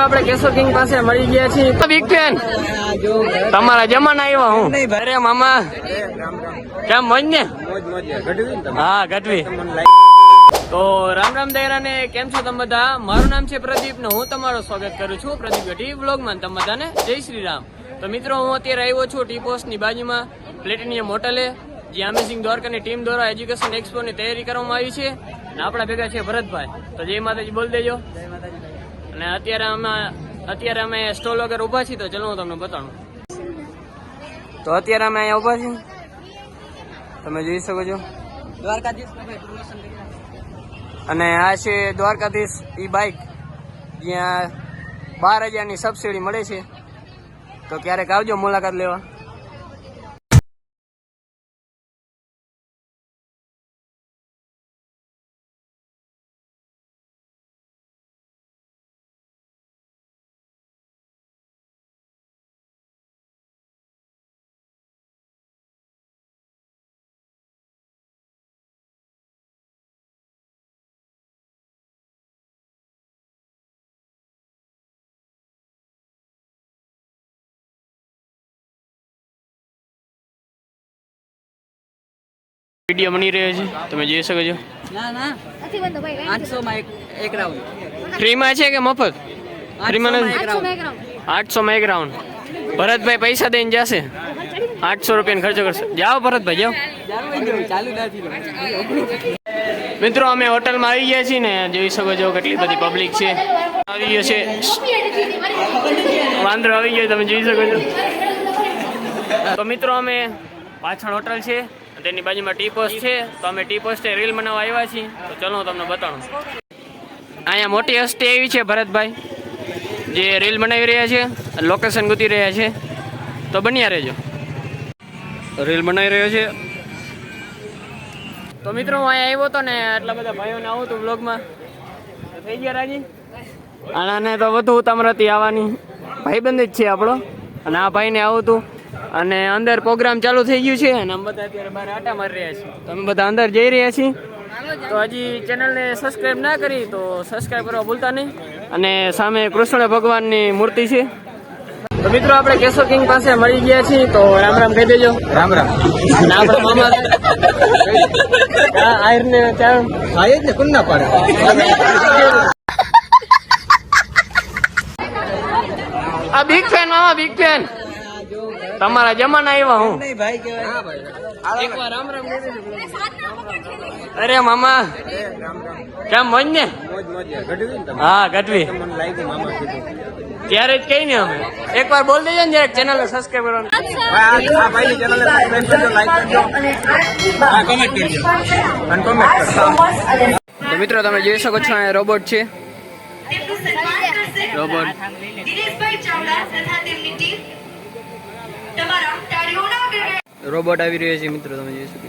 આપણે કેશોર કિંગ પાસે મળી ગયા છીએ. બિગ ફેન તમારા જમાના આવ્યા હું. અરે મામા. કેમ મોજ ને? હા, ગઢવી. તો રામ રામ દયરા ને કેમ છો તમે બધા? મારું નામ છે પ્રદીપ ને હું તમારું સ્વાગત કરું છું પ્રદીપ ગઢવી બ્લોગમાં તમે બધાને જય શ્રી રામ. તો મિત્રો, હું અત્યારે આવ્યો છું ટી પોસ્ટની બાજુમાં, પ્લેટિનિયમ હોટલે, જે અમેઝિંગ દ્વારકાની ટીમ દ્વારા એજ્યુકેશન એક્સપો ની તૈયારી કરવામાં આવી છે. અને આપણા ભેગા છે ભરતભાઈ. તો જય માતાજી, બોલ દેજો. અને અત્યારે અમે અત્યારે અમે સ્ટોલ વગર ઊભા છીએ તો ચલો હું તમને બતાવું. તો અત્યારે અમે અહીંયા ઊભા છીએ. તમે જોઈ શકો છો. અને આ છે દ્વારકાધીશ ઈ બાઇક જ્યાં બાર હજારની સબસિડી મળે છે. તો ક્યારેક આવજો મુલાકાત લેવા. વીડિયો બની રહ્યો છે. તમે જોઈ શકો છો. ફ્રીમાં છે કે મફત? ફ્રીમાં આઠસોમાં એક રાઉન્ડ ભરતભાઈ પૈસા દઈને જશે. આઠસો રૂપિયાનો ખર્ચો કરશે. જાઓ ભરતભાઈ જાઓ. મિત્રો અમે હોટલમાં આવી ગયા છીએ ને જોઈ શકો છો કેટલી બધી પબ્લિક છે. આવી ગયો છે. વાંદરો આવી ગયો તમે જોઈ શકો છો. તો મિત્રો અમે પાછળ હોટલ છે. તેની બાજુમાં ટી પોસ્ટ છે તો અમે ટી પોસ્ટે રીલ બનાવવા આવ્યા છીએ. તો ચલો હું તમને બતાવું અહીંયા મોટી હસ્તી એવી છે ભરતભાઈ જે રીલ બનાવી રહ્યા છે લોકેશન ગૂંથી રહ્યા છે. તો બન્યા રહેજો. રીલ બનાવી રહ્યો છે. તો મિત્રો હું અહીંયા આવ્યો હતો ને એટલા બધા ભાઈઓને આવું હતું બ્લોગમાં થઈ ગયા રાજી? આનાને તો વધુ તમારાથી આવવાની ભાઈબંધ જ છે આપણો. અને આ ભાઈને આવું હતું. અને અંદર પ્રોગ્રામ ચાલુ થઈ ગયું છે અને અમે બધા અત્યારે બહાર આટા મારી રહ્યા છીએ. તમે બધા અંદર જઈ રહ્યા છીએ. તો હજી ચેનલને સબસ્ક્રાઈબ ના કરી તો સબસ્ક્રાઈબ કરવા ભૂલતા નહીં. અને સામે કૃષ્ણ ભગવાનની મૂર્તિ છે. તો મિત્રો આપણે કેશો કિંગ પાસે મળી ગયા છીએ તો રામ રામ કહી દેજો. રામ રામ. અને આપણા મામા આયર ને ત્યાં આયે જ ને કોણ પાડે? આ બિગ ફેન મામા બિગ ફેન તમારા જમાના આવ્યા હું. નહીં ભાઈ કહેવાય. એકવાર રામ રામ કહી દેજો. અરે મામા. કેમ મોજ ને હા ગઢવી. ત્યારે જ કઈ ને અમે. એકવાર બોલ દેજો ને જરાક ચેનલ સબસ્ક્રાઈબ કરવાનું. તો મિત્રો તમે જોઈ શકો છો આ રોબોટ છે. રોબોટ દિનેશભાઈ ચાવડા તથા તેમની ટીમ તમારા તાળીઓના ગણગણાટ રોબોટ આવી રહ્યો છે મિત્રો તમે જોઈ શકો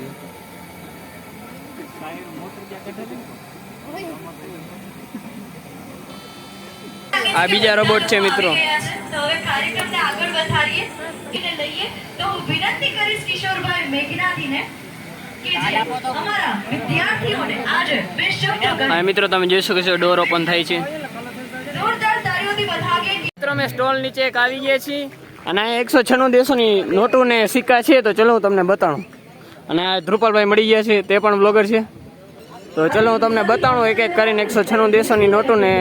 આ બીજા રોબોટ છે મિત્રો. તો હવે કાર્યક્રમને આગળ વધારીએ એને લઈએ. તો હું વિનંતી કરીશ કિશોરભાઈ મેઘનાથીને કે જે અમારા વિદ્યાર્થીઓને આજે બે શબ્દો હા મિત્રો તમે જોઈ શકો છો ડોર ઓપન થાય છે. મિત્રો અમે સ્ટોલ નીચે એક આવી ગયા છીએ. અને આ એકસો છન્નું દેશોની નોટો ને સિક્કા છે, તો ચલો હું તમને બતાવું અને આ ધ્રુપલભાઈ મળી ગયા છે, તે પણ બ્લોગર છે. તો ચલો હું તમને બતાવું એક એક કરીને એકસો છન્નું દેશોની નોટો ને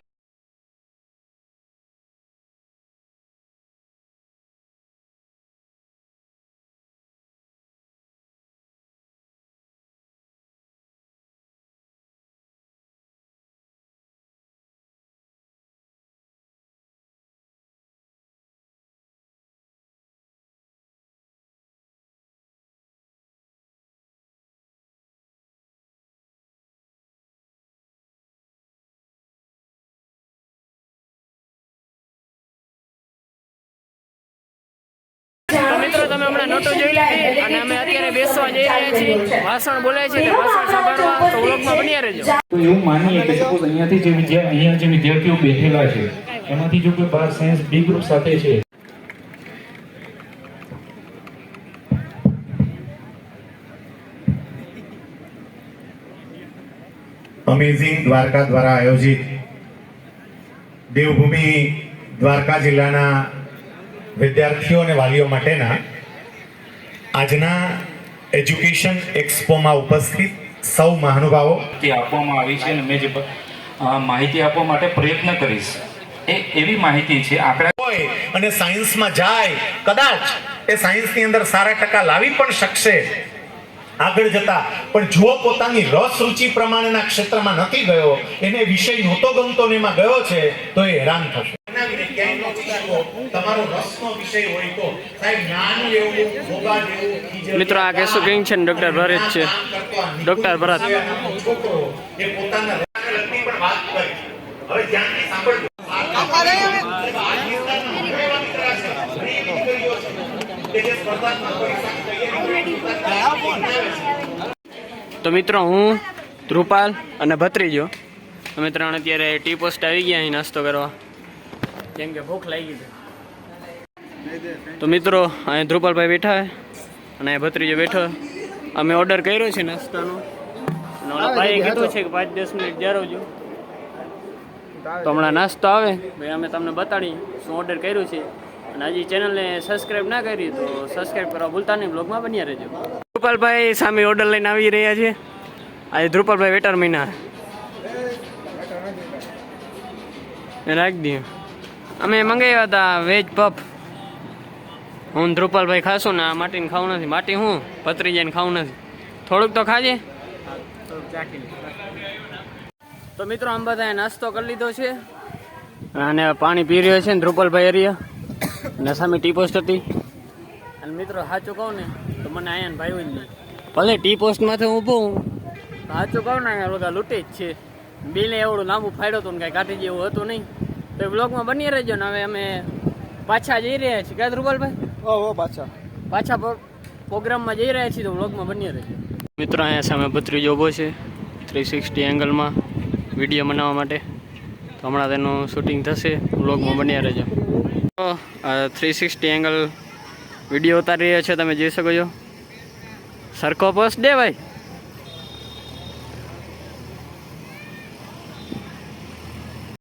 તમે હમણાં નોટો જોઈ લીધી અને અમે અત્યારે બેસવા જઈ રહ્યા છીએ. ભાષણ બોલાય છે ભાષણ સાંભળવા તો વ્લોગમાં બન્યા રહેજો. તો એવું માનીએ કે સપોઝ અહીંયાથી જે વિદ્યા અહીંયા જે વિદ્યાર્થીઓ બેઠેલા છે એમાંથી જો કોઈ બાર સાયન્સ બી ગ્રુપ સાથે છે. અમેઝિંગ દ્વારકા દ્વારા આયોજિત દેવભૂમિ દ્વારકા જિલ્લાના વિદ્યાર્થીઓ અને વાલીઓ માટેના આજના એજ્યુકેશન એક્સપોમાં ઉપસ્થિત સૌ મહાનુભાવો. માહિતી આપવામાં આવી છે અને મેં જે માહિતી આપવા માટે પ્રયત્ન કરીશ. એ એવી માહિતી છે આંકડા હોય અને સાયન્સમાં જાય કદાચ એ સાયન્સની અંદર સારા ટકા લાવી પણ શકશે. આગળ જતા પણ જો પોતાની રસ રુચિ પ્રમાણેના ક્ષેત્રમાં નથી ગયો એને વિષય નહોતો ગમતો ને એમાં ગયો છે તો એ હેરાન થશે. તમારો રસનો વિષય હોય તો સાહેબ નાનું એવું ભોગા જેવું મિત્રો, આ કેસો કિંગ છે ડૉક્ટર ભરત છે. ડોક્ટર ભરત. છોકરો એ પોતાના લગતી પણ વાત કરી હવે ધ્યાનથી સાંભળજો. તો મિત્રો હું ધ્રુપાલ અને ભત્રીજો. અમે ત્રણ અત્યારે ટી પોસ્ટ આવી ગયા અહીં નાસ્તો કરવા. કેમ કે ભૂખ લાગી છે. તો મિત્રો અહીં ધ્રુપાલભાઈ બેઠા છે અને અહીં ભત્રીજો બેઠો અમે ઓર્ડર કર્યો છે નાસ્તાનો. ભાઈએ કીધું છે કે પાંચ દસ મિનિટ જાળવજો તો હમણાં નાસ્તો આવે. ભાઈ અમે તમને બતાડી શું ઓર્ડર કર્યું છે. અને હજી ચેનલને સબસ્ક્રાઇબ ના કરી તો સબસ્ક્રાઇબ કરવા ભૂલતા નહીં બ્લોગમાં બન્યા રહેજો. ધ્રુપાલભાઈ સામે ઓર્ડર લઈને આવી રહ્યા છે. આજે ધ્રુપાલભાઈ વેટર મહિના રાખી દઈએ અમે મંગાવ્યા હતા વેજ પફ હું ધ્રુપાલભાઈ ખાશું ને આ માટીને ખાવું નથી. માટી હું? પતરી જઈને ખાવું નથી. થોડુંક તો ખાજે. તો મિત્રો, આમ બધાએ નાસ્તો કરી લીધો છે. અને પાણી પી રહ્યો છે ને ધ્રુપલભાઈ એરિયા ને સામે ટી પોસ્ટ હતી. અને મિત્રો, સાચું કહું ને, તો મને અહીંયા ભાઈ જ નહીં. ભલે ટી પોસ્ટમાંથી ઊભો હું. સાચું કહું ને અહીંયા બધા લૂંટી જ છે. બિલે એવડું લાંબુ ફાડ્યો હતું ને કાંઈ કાઢી જેવું હતું નહીં. તો એ બ્લોગમાં બની રહેજો ને, હવે અમે પાછા જઈ રહ્યા છીએ. ક્યાં ધ્રુપલભાઈ? ઓહો પાછા. પાછા પ્રોગ્રામમાં જઈ રહ્યા છીએ તો વ્લોગમાં બની રહેજો. મિત્રો અહીંયા સામે ભત્રીજો ઊભો છે થ્રી સિક્સટી એંગલમાં વીડિયો બનાવવા માટે. તો હમણાં તેનું શૂટિંગ થશે વ્લોગમાં બન્યા રહેજો. તો થ્રી સિક્સટી એંગલ વીડિયો ઉતારી રહ્યા છે તમે જોઈ શકો છો. સરખો પોસ્ટ દે ભાઈ.